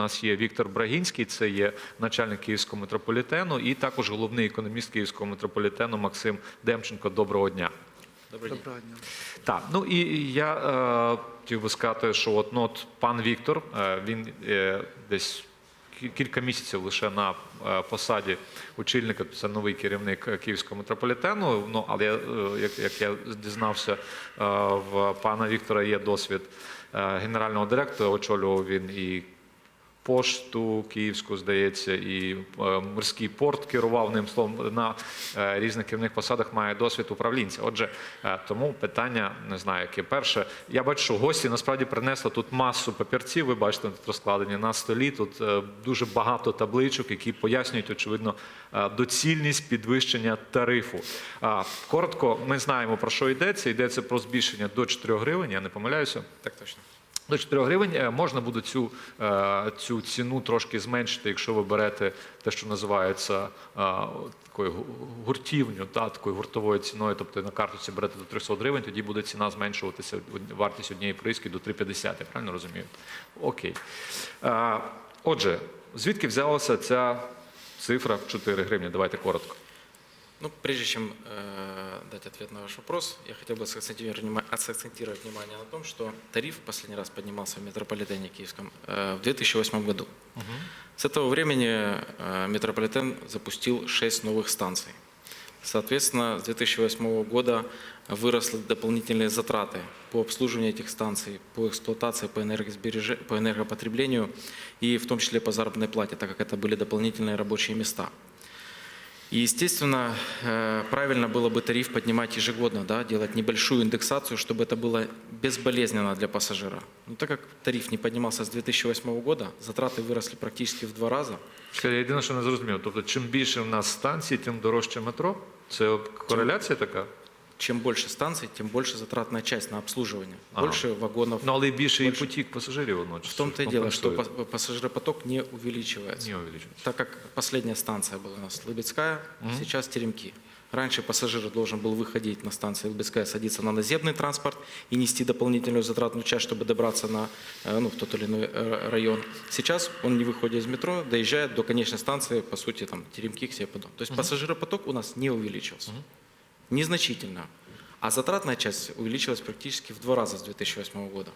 нас є Віктор Брагінський, це є начальник Київського метрополітену, і також головний економіст Київського метрополітену Максим Демченко. Доброго дня. Доброго дня. Так, ну і я е, хотів би сказати, що от, ну, от пан Віктор, е, він е, десь кілька місяців лише на е, посаді очільника, це новий керівник Київського метрополітену. Ну, але я, е, як, як я дізнався, е, в пана Віктора є досвід е, генерального директора, очолював він і пошту київську, здається, і е, морський порт керував ним словом на е, різних керівних посадах має досвід управлінця. Отже, е, тому питання не знаю, яке перше. Я бачу, що гості насправді принесли тут масу папірців. Ви бачите, тут розкладені на столі. Тут дуже багато табличок, які пояснюють, очевидно, доцільність підвищення тарифу. Коротко, ми знаємо про що йдеться. Йдеться про збільшення до 4 гривень. Я не помиляюся. Так точно. До 4 гривень е, можна буде цю, е, цю ціну трошки зменшити, якщо ви берете те, що називається е, такою гуртівню, та, такою гуртовою ціною, тобто на карточці берете до 300 гривень, тоді буде ціна зменшуватися, вартість однієї проїзки до 3,50, я правильно розумію? Окей. Отже, звідки взялася ця цифра 4 гривні? Давайте коротко. Ну, прежде чем э, дать ответ на ваш вопрос, я хотел бы акцентировать внимание на том, что тариф в последний раз поднимался в метрополитене киевском э, в 2008 году. С этого времени э, метрополитен запустил 6 новых станций. Соответственно, с 2008 года выросли дополнительные затраты по обслуживанию этих станций, по эксплуатации, по, энергосбереже- по энергопотреблению и в том числе по заработной плате, так как это были дополнительные рабочие места. И, естественно, э, правильно было бы тариф поднимать ежегодно, да, делать небольшую индексацию, чтобы это было безболезненно для пассажира. Но так как тариф не поднимался с 2008 года, затраты выросли практически в два раза. Чекайте, Я єдине, що не зрозумів. Тобто, чим більше в нас станцій, тим дорожче метро? Це кореляція така? Чем больше станций, тем больше затратная часть на обслуживание. Ага. Больше вагонов. Ну, але і більше і Більше. потік пасажирів водночас. В том-то и дело, что компенсує. па- пассажиропоток не увеличивается. Не увеличується. Так как последняя станция была у нас Лыбецкая, сейчас Теремки. Раньше пассажир должен был выходить на станцию Лыбецкая, садиться на наземный транспорт и нести дополнительную затратную часть, чтобы добраться на, э, ну, в тот или иной э, район. Сейчас он, не выходя из метро, доезжает до конечной станции, по сути, там, Теремки, к себе потом. То есть пассажиропоток у нас не увеличился. Незначительно. А затратная часть увеличилась практически в два раза с 2008 года.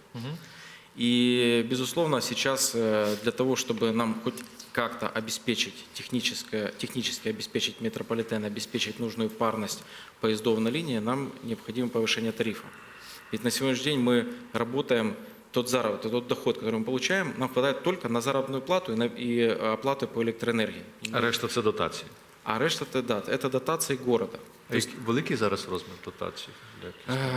И, безусловно, сейчас э, для того, чтобы нам хоть как-то обеспечить техническое, технически обеспечить метрополитен, обеспечить нужную парность поездов на линии, нам необходимо повышение тарифа. Ведь на сегодняшний день мы работаем, тот заработок, тот доход, который мы получаем, нам хватает только на заработную плату и, на, и оплаты по электроэнергии. А решта це дотації. А решта это, да, это дотации города. А які- великий зараз розмір дотацій? для Києва?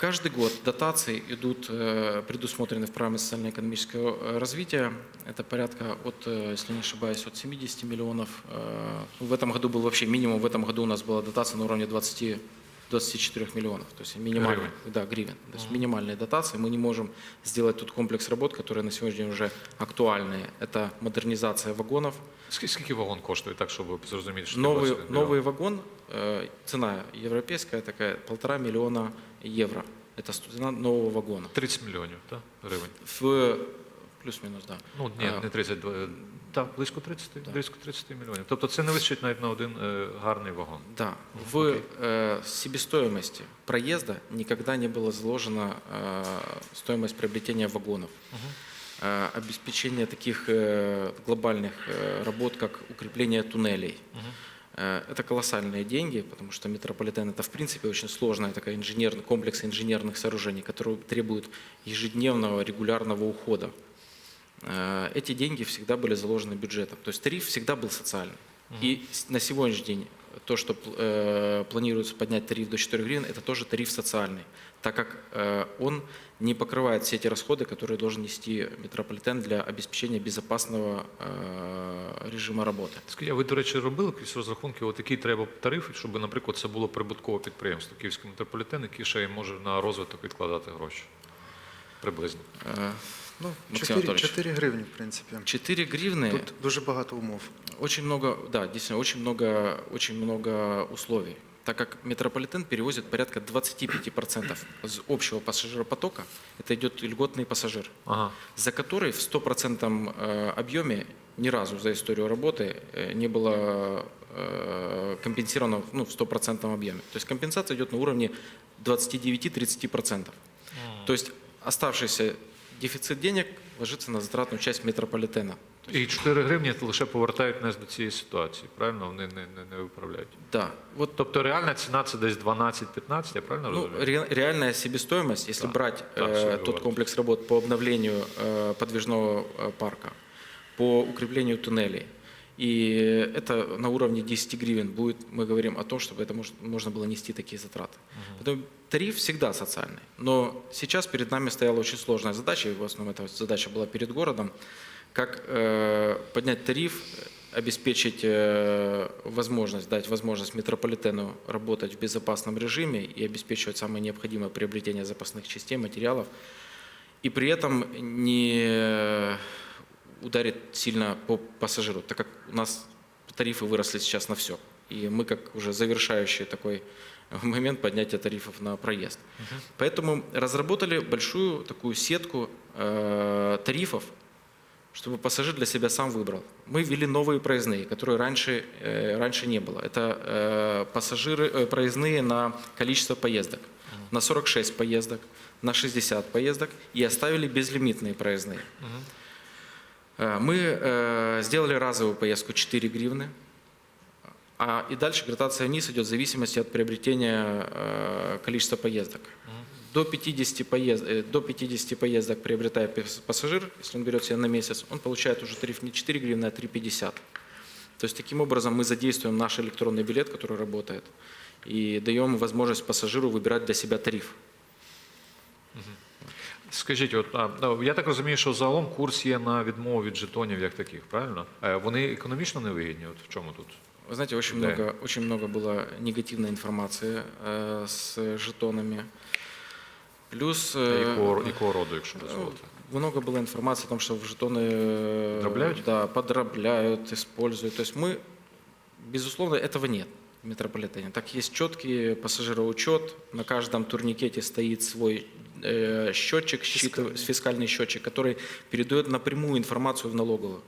Э, Каждый год дотации идут, э, предусмотрены в программе социально-экономического э, развития. Это порядка от, э, если не ошибаюсь, от 70 миллионов. Э, В этом году был вообще минимум, в этом году у нас была дотация на уровне 20 24 миллионов, то есть минимальные, Гривен. да, гривен, то есть минимальные дотации. Мы не можем сделать тут комплекс работ, которые на сегодняшний день уже актуальные. Это модернизация вагонов, Скільки, скільки вагон коштує, так, щоб зрозуміти, що Новый, 21 мільйон? новый вагон, э, цена европейская такая, полтора миллиона евро. Это цена нового вагона. 30 мільйонів, так? Гривень. В плюс-минус, да. Ну, ні, А, не 30, два- так, близько 30, близько 30 мільйонів. Тобто це не вистачить навіть на один е, гарний вагон. Да, в э, себестоимости проезда никогда не было заложено э, стоимость приобретения вагонов. Э, обеспечение таких э, глобальных э, работ, как укрепление туннелей. Э, Это колоссальные деньги, потому что метрополитен это в принципе очень сложная такая инженер, комплекс инженерных сооружений, которые требуют ежедневного регулярного ухода. Э, Эти деньги всегда были заложены бюджетом. То есть тариф всегда был социальный. И на сегодняшний день то, что пл- э, планируется поднять тариф до 4 гривен, это тоже тариф социальный, так как э, он не покрывает все эти расходы, которые должен нести метрополитен для обеспечения безопасного э, режима работы. Скажіть, а ви, до речі, робили якісь розрахунки, от який треба тариф, щоб, наприклад, це було прибуткове підприємство Київський метрополітен, який ще й може на розвиток відкладати гроші? Приблизно. Ну, Максим 4, Анатольевич, 4 гривні, в принципі. 4 гривны, Тут дуже багато умов. очень много, да, действительно, очень много, очень много условий. так как метрополитен перевозит порядка 25% с общего пассажиропотока, это идет льготный пассажир, Ага. за который в 100% э, объеме ни разу за историю работы э, не было э, компенсировано ну, в 100% объеме. То есть компенсация идет на уровне 29-30%. То есть оставшийся дефицит денег ложится на затратную часть метрополитена. І 4 гривні лише повертають нас до цієї ситуації, правильно? Вони не, не, не виправляють. Да, вот Тобто реальна ціна це десь 12-15, я правильно Ну, розумію? ре- реальная себестоимость, если Да, брать да, э, всё тот говорится. комплекс работ по обновлению э, подвижного э, парка, по укреплению туннелей, и это на уровне 10 гривен будет, мы говорим о том, чтобы это мож- можно было нести такие затраты. Поэтому тариф всегда социальный. Но сейчас перед нами стояла очень сложная задача, и в основном эта задача была перед городом, как э, поднять тариф, обеспечить э, возможность, дать возможность метрополитену работать в безопасном режиме и обеспечивать самое необходимое приобретение запасных частей, материалов, и при этом не ударит сильно по пассажиру, так как у нас тарифы выросли сейчас на все. И мы как уже завершающий такой момент поднятия тарифов на проезд. Поэтому разработали большую такую сетку э, тарифов, чтобы пассажир для себя сам выбрал. Мы ввели новые проездные, которые раньше, э, раньше не было. Это э, пассажиры, э, проездные на количество поездок. На 46 поездок, на 60 поездок и оставили безлимитные проездные. Э, Мы э, сделали разовую поездку 4 гривны, а и дальше градация вниз идет в зависимости от приобретения э, количества поездок. До 50, поезд, э, до 50 поездок приобретая пас- пассажир, если он берет себе на месяц, он получает уже тариф не 4 гривны, а 3,50. То есть таким образом мы задействуем наш электронный билет, который работает, и даем возможность пассажиру выбирать для себя тариф. Скажіть, от а, ну, я так розумію, що загалом курс є на відмову від жетонів як таких, правильно? Е, Вони економічно невигідні. От в чому тут? Вы знаете, очень Да. много, очень много было негативной информации э, с жетонами. Плюс... э, Якого, якого роду, якщо дозволите? Много было информации о том, что в жетоны э, Подробляют? Да, подробляют, используют. То есть мы, безусловно, этого нет в метрополитене. Так есть четкий пассажироучет, на каждом турникете стоит свой э, счетчик, считыв- фискальный счетчик, который передает напрямую информацию в налоговую.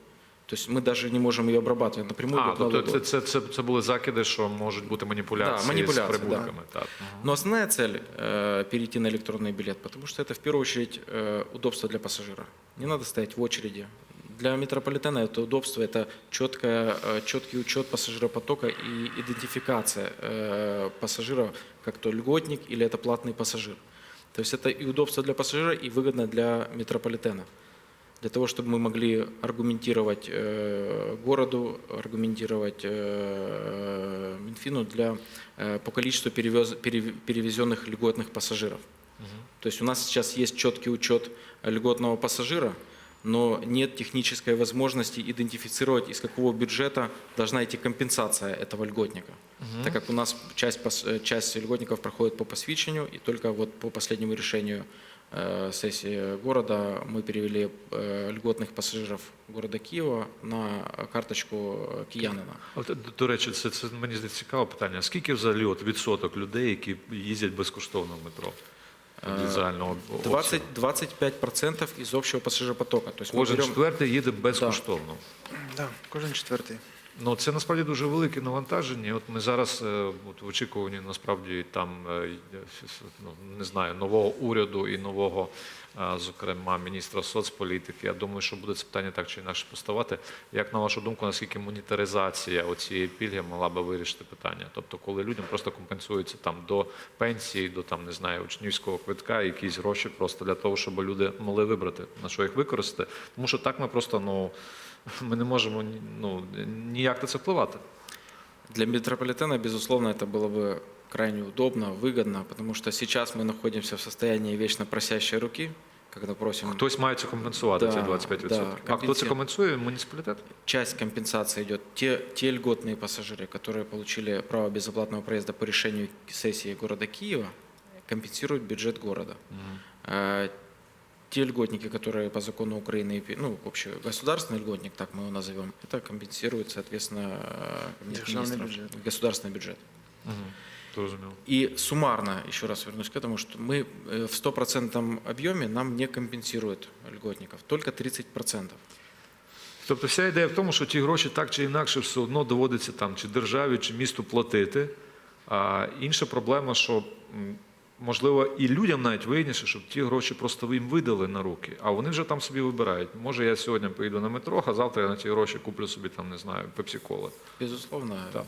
То есть мы даже не можем ее обрабатывать, напрямую А, идет в тобто налоговую. це, це, це, це були закиди, що можуть бути маніпуляції, Да, маніпуляції, з прибутками. Так. Но основная цель э, перейти на электронный билет, потому что это в первую очередь э, удобство для пассажира. Не надо стоять в очереди. для метрополитена это удобство, это четкое, э, четкий учет пассажиропотока и идентификация э, пассажира, как то льготник или это платный пассажир. То есть это и удобство для пассажира, и выгодно для метрополитена. Для того, чтобы мы могли аргументировать э, городу, аргументировать Минфину для, по количеству перевез, перев- перевезенных льготных пассажиров. То есть у нас сейчас есть четкий учет льготного пассажира, но нет технической возможности идентифицировать, из какого бюджета должна идти компенсация этого льготника. Так как у нас часть, пас- э, часть льготников проходит по посвящению, и только вот по последнему решению э, сессии города мы перевели э, льготных пассажиров города Киева на карточку э, киянина. От, до- до речі, це, це мені здається цікаве питання. Скільки взагалі от відсоток людей, які їздять безкоштовно в метро? Загального обсягу? 20, 25% із общого пасажиропотока. Тобто Кожен берем- четвертий їде безкоштовно. Да, кожен четвертий. Ну, це насправді дуже велике навантаження. От ми зараз е, от, в очікуванні насправді там е, ну, не знаю, нового уряду і нового, е, зокрема, міністра соцполітики. Я думаю, що буде це питання так чи інакше поставати. Як на вашу думку, наскільки монетаризація оцієї пільги могла би вирішити питання? Тобто, коли людям просто компенсується там до пенсії, до там не знаю, учнівського квитка, якісь гроші просто для того, щоб люди могли вибрати на що їх використати. Тому що так ми просто ну. Ми не можемо ні- ну, ніяк на це впливати. Для метрополитена, безусловно, это было бы крайне удобно, выгодно, потому что сейчас мы находимся в состоянии вечно просящей руки, когда просим Хтось має це компенсувати, Да, ці 25%. да, а хто це компенсі- компенсує? Муніципалітет? часть компенсации идет. Те, те льготные пассажиры, которые получили право безоплатного проезда по решению сессии города Киева, компенсируют бюджет города. Э, Те льготники, которые по закону Украины, ну, общегосударственный льготник, так мы его назовем, это компенсирует, соответственно, э, Кабинет Державный министров, бюджет. государственный бюджет. Зрозуміло. И суммарно, еще раз вернусь к этому, что мы э, в стопроцентном объеме нам не компенсируют льготников, только 30%. Тобто вся ідея в тому, що ті гроші так чи інакше все одно доводиться там чи державі, чи місту платити. А інша проблема, що м, можливо і людям навіть вигідніше, щоб ті гроші просто їм видали на руки, а вони вже там собі вибирають. Може, я сьогодні поїду на метро, а завтра я на ті гроші куплю собі там, не знаю, пепсі-кола. Безусловно, Так.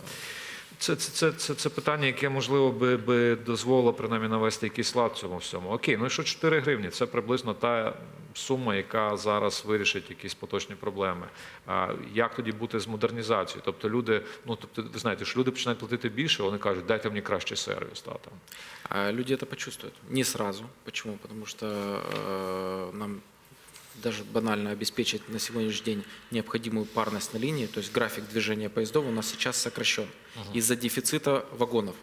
Це, це, це, це, це питання, яке можливо би, би дозволило принаймні навести якийсь лад цьому всьому. Окей, ну що 4 гривні? Це приблизно та сума, яка зараз вирішить якісь поточні проблеми. А як тоді бути з модернізацією? Тобто люди, ну тобто, ви знаєте, що люди починають платити більше, вони кажуть, дайте мені кращий сервіс. Та, там. Люди это почувствуют. Не сразу. Почему? Потому что э, нам даже банально обеспечить на сегодняшний день необходимую парность на линии, то есть график движения поездов у нас сейчас сокращен из-за дефицита вагонов.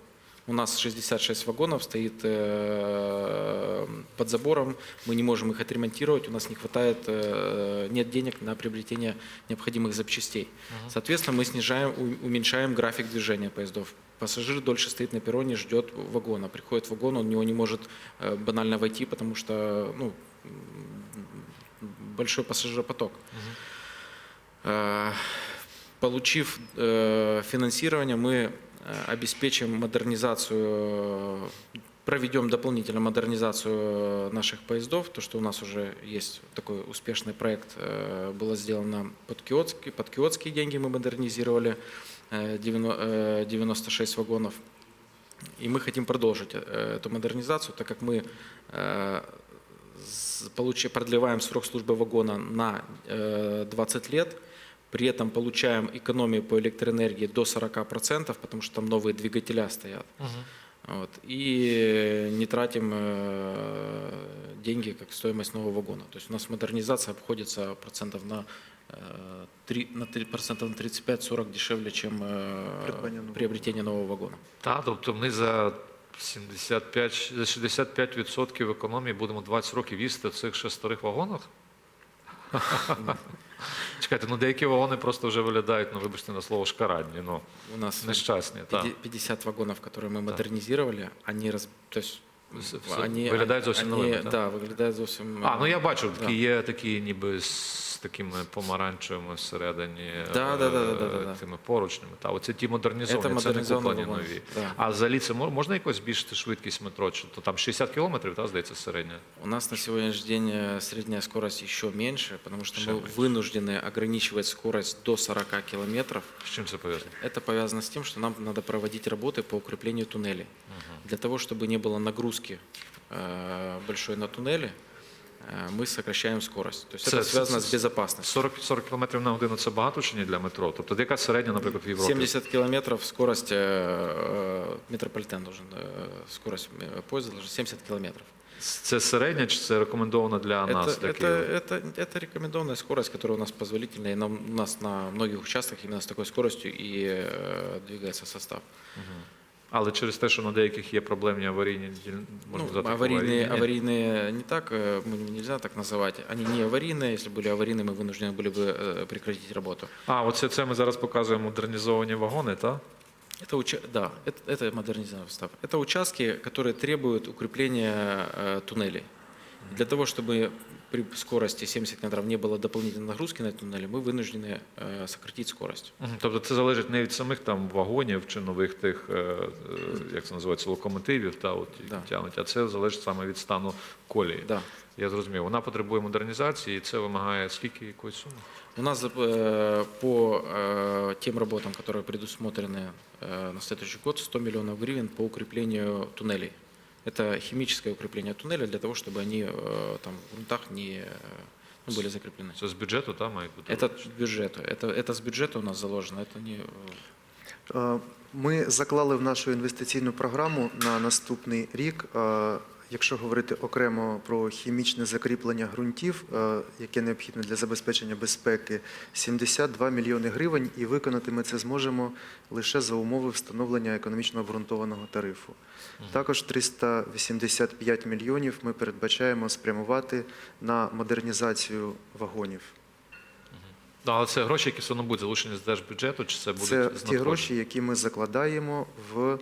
У нас 66 вагонов стоит э, под забором, мы не можем их отремонтировать, у нас не хватает, э, нет денег на приобретение необходимых запчастей. Соответственно, мы снижаем, уменьшаем график движения поездов. Пассажир дольше стоит на перроне, ждет вагона. Приходит вагон, он в него не может э, банально войти, потому что ну, большой пассажиропоток. Э, Получив э, финансирование, мы э, обеспечим модернизацию, проведем дополнительную модернизацию наших поездов, то, что у нас уже есть такой успешный проект, было сделано под киотские, под киотские деньги мы модернизировали э, 90 э, 96 вагонов. И мы хотим продолжить эту модернизацию, так как мы продлеваем срок службы вагона на э, 20 лет, при этом получаем экономию по электроэнергии до 40%, потому что там новые двигателя стоят. Вот. И не тратим э, деньги как стоимость нового вагона. То есть у нас модернизация обходится процентов на, э, 3, на 3, процентов на 35-40 дешевле, чем э, приобретение нового вагона. Та, тобто ми за 75, за 65% економії будемо 20 років їсти в цих ще старих вагонах? Чекайте, ну деякі вагони просто вже виглядають, ну вибачте на слово, шкарадні, ну У нас нещасні. Так. 50 вагонов, которые мы модернизировали, они раз, то есть Все- все они, виглядають зовсім новими, так? да, виглядають зовсім. А, ну я бачу, да. такі є такі ніби такими помаранчевими всередині Да, е, да, да, да, да, да, да. тими поручнями. Та, оце ті модернізовані, Це це, не модернізовані куплені вагони, нові. да. А взагалі це мож- можна якось збільшити швидкість метро? Чи то там 60 кілометрів, та, здається, середня? У нас на сегодняшний день э, средняя скорость еще меньше, потому что Еще мы меньше. вынуждены ограничивать скорость до 40 километров. З чим це пов'язано? Это повязано с тем, что нам надо проводить работы по укреплению туннелей. Для того, чтобы не было нагрузки э, большой на туннели, э, мы сокращаем скорость. То есть Це- это це- связано це- с безопасностью. 40, 40 км на годину це багато чи ні для метро? Тобто яка середня, наприклад, в Європі? 70 километров скорость, э, э, метрополитен должен, э, скорость э, поезда должна 70 километров. Це середня чи це рекомендовано для нас, Это, для это, Києва? это, это рекомендованная скорость, которая у нас позволительная, и нам, у нас на многих участках именно с такой скоростью и э, двигается состав. Але через те, що на деяких є проблемні аварійні діль- можна Ну, сказати, аварийные, аварійні. аварийные не так, э, мы нельзя так называть. Они не аварийные, если были аварийные, мы вынуждены были бы э, прекратить работу. А, оце це ми зараз показуємо модернізовані вагони, так? Это, уча- да, это, это модернизированный состав. Это участки, которые требуют укрепления э, туннелей. Для того, чтобы при скорости 70 км не было дополнительной нагрузки на туннели, мы вынуждены э, сократить скорость. Мгм. Тобто це залежить не від самих там вагонів чи нових тих, е, е, як це називається, локомотивів, та от які Да. тягнуть, а це залежить саме від стану колії. Да. Я зрозумів. Вона потребує модернізації, і це вимагає скільки якоїсь суми? У нас э, по э, тем работам, которые предусмотрены э, на следующий год, 100 миллионов гривен по укреплению туннелей. Это химическое укрепление туннеля для того, чтобы они э, там в грунтах не э, ну, были закреплены. Це з бюджету, та мають бути? Это с бюджета. Это, это с бюджета у нас заложено. Это не э, Е, Ми заклали в нашу інвестиційну програму на наступний рік. Якщо говорити окремо про хімічне закріплення ґрунтів, е, яке необхідне для забезпечення безпеки, 72 мільйони гривень, і виконати ми це зможемо лише за умови встановлення економічно обґрунтованого тарифу. Також 385 мільйонів ми передбачаємо спрямувати на модернізацію вагонів. Ну, але це гроші, які все одно будуть залучені з держбюджету, чи це будуть Це ті гроші, які ми закладаємо в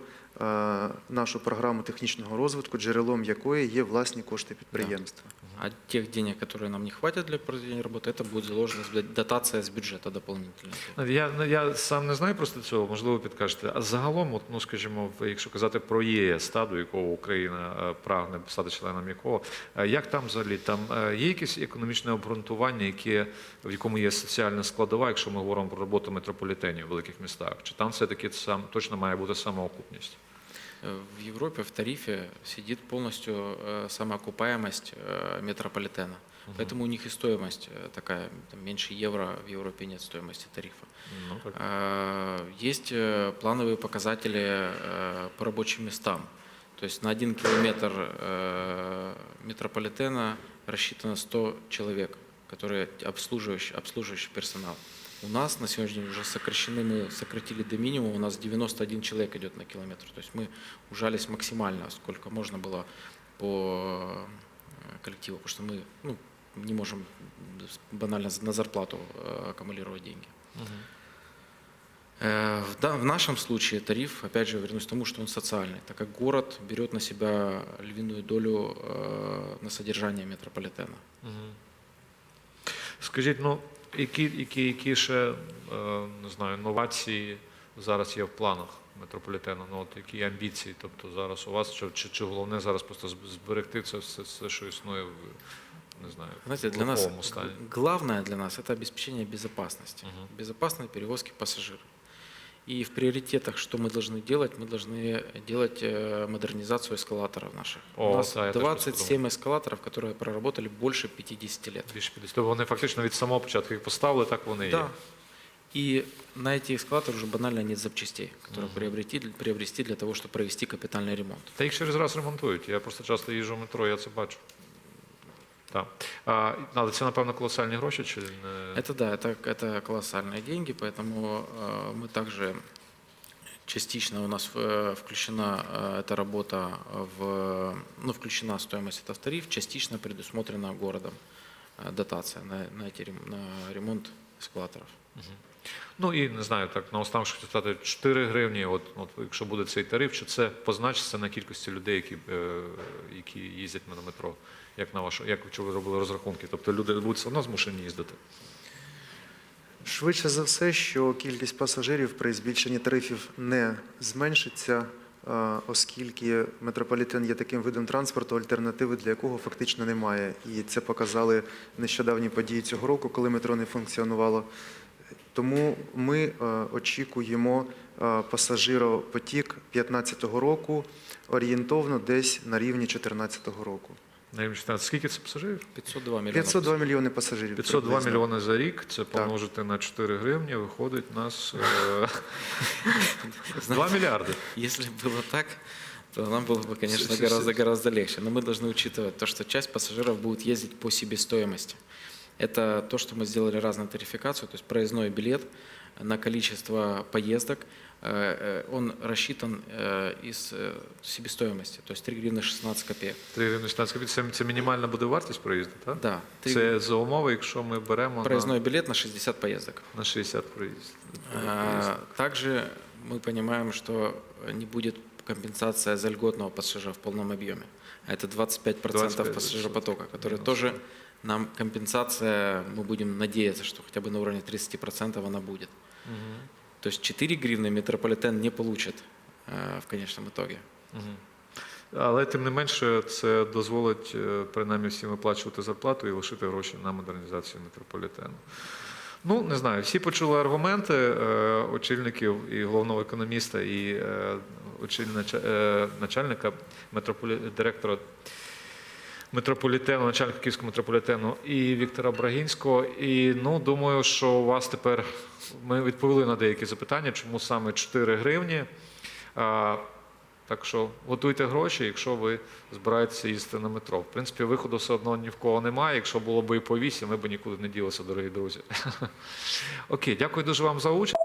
нашу програму технічного розвитку, джерелом якої є власні кошти підприємства. А тех денег, которые нам не хватит для проведения работы, это будет заложена дотация с бюджета дополнительная. Я, ну, я сам не знаю просто цього, можливо, підкажете. А загалом, от, ну скажімо, в- якщо казати про ЄС, та, до якого Україна е, прагне стати членом якого, е, як там взагалі там е, є якесь економічне обґрунтування, яке в якому є соціальна складова, якщо ми говоримо про роботу метрополітенів в великих містах? Чи там все таки сам точно має бути самоокупність? Э, В Европе в тарифе сидит полностью э, самоокупаемость э, метрополитена. Поэтому у них и стоимость такая, там, меньше евро в Европе нет стоимости тарифа. Ну так. Есть плановые показатели по рабочим местам. То есть на один километр метрополитена рассчитано 100 человек, которые обслуживающий, обслуживающий персонал. У нас на сегодняшний день уже сокращены, мы сократили до минимума, у нас 91 человек идет на километр. То есть мы ужались максимально, сколько можно было по э, коллективу, потому что мы ну, не можем банально на зарплату э, аккумулировать деньги. Э, В, нашем случае тариф, опять же, вернусь к тому, что он социальный, так как город берет на себя львиную долю на содержание метрополитена. Скажіть, ну які, які, які ще е, не знаю, новації зараз є в планах метрополітену? Ну от які амбіції? Тобто зараз у вас чи, чи, чи головне зараз просто зберегти це все, все, що існує в не знаю, Знаете, для нас стані? главное для нас это обеспечение безопасности, угу. безопасной перевозки пассажиров. И в приоритетах, что мы должны делать, мы должны делать э, модернизацию эскалаторов наших. О, У нас да, я тоже просто 27 эскалаторов, которые проработали больше 50 лет. Більше 50. Тобто вони фактично від самого початку їх поставили, так вони і Да. є. И на эти эскалаторы уже банально нет запчастей, которые приобрести, приобрести для того, чтобы провести капитальный ремонт. Та їх через раз ремонтують. Я просто часто їжджу в метро, я це бачу. Так. А, але це, напевно, колосальні гроші, чи не? Это да, это, это колоссальные деньги, поэтому э, мы также частично у нас э, включена э, эта работа в, ну, включена стоимость этого в тариф, частично предусмотрена городом э, дотация на, на, эти, рем- на ремонт эскалаторов. Ну і не знаю, так наостанок хочу сказати, 4 гривні, от, от якщо буде цей тариф, чи це позначиться на кількості людей, які, е, які їздять на метро? Як на вашу, як ви робили розрахунки? Тобто люди будуть все одно змушені їздити? Швидше за все, що кількість пасажирів при збільшенні тарифів не зменшиться, оскільки метрополітен є таким видом транспорту, альтернативи для якого фактично немає. І це показали нещодавні події цього року, коли метро не функціонувало. Тому ми очікуємо пасажиропотік 2015 року орієнтовно десь на рівні 2014 року. На рівні 14. Скільки це пасажирів? 502 миллиона. 502 мільйони пасажирів. 502 приблизно. мільйони за рік, це помножити на 4 гривні, виходить нас е, 2 мільярди. Если было так, то нам было бы, конечно, С- с- гораздо, гораздо легче. Но мы должны учитывать то, что часть пассажиров будет ездить по себестоимости. Это то, что мы сделали разную тарификацию, то есть проездной билет на количество поездок, э, э, он рассчитан э, из э, себестоимости, то есть 3 гривны 16 копеек. 3 гривні 16 копійок. Це, це мінімальна буде вартість проїзду, так? Да, 3 Це за умови, якщо ми беремо проездной на, билет на 60 поездок. на 60 проїзд. А, Также мы понимаем, что не будет компенсация за льготного пассажира в полном объеме. А Это 25%, 25%, пассажиропотока, который минус, тоже нам компенсация, мы будем надеяться, что хотя бы на уровне 30% она будет. То есть 4 гривны метрополитен не получит э, в конечном итоге. Але тим не менше, це дозволить е, принаймні всім виплачувати зарплату і лишити гроші на модернізацію метрополітену. Ну, не знаю, всі почули аргументи е, очільників і головного економіста, і е, е, начальника директора метрополітену, начальника Київського метрополітену і Віктора Брагінського. І ну, думаю, що у вас тепер ми відповіли на деякі запитання, чому саме 4 гривні. А, так що готуйте гроші, якщо ви збираєтеся їздити на метро. В принципі, виходу все одно ні в кого немає. Якщо було б і по 8, ми б нікуди не ділися, дорогі друзі. Окей, дякую дуже вам за участь.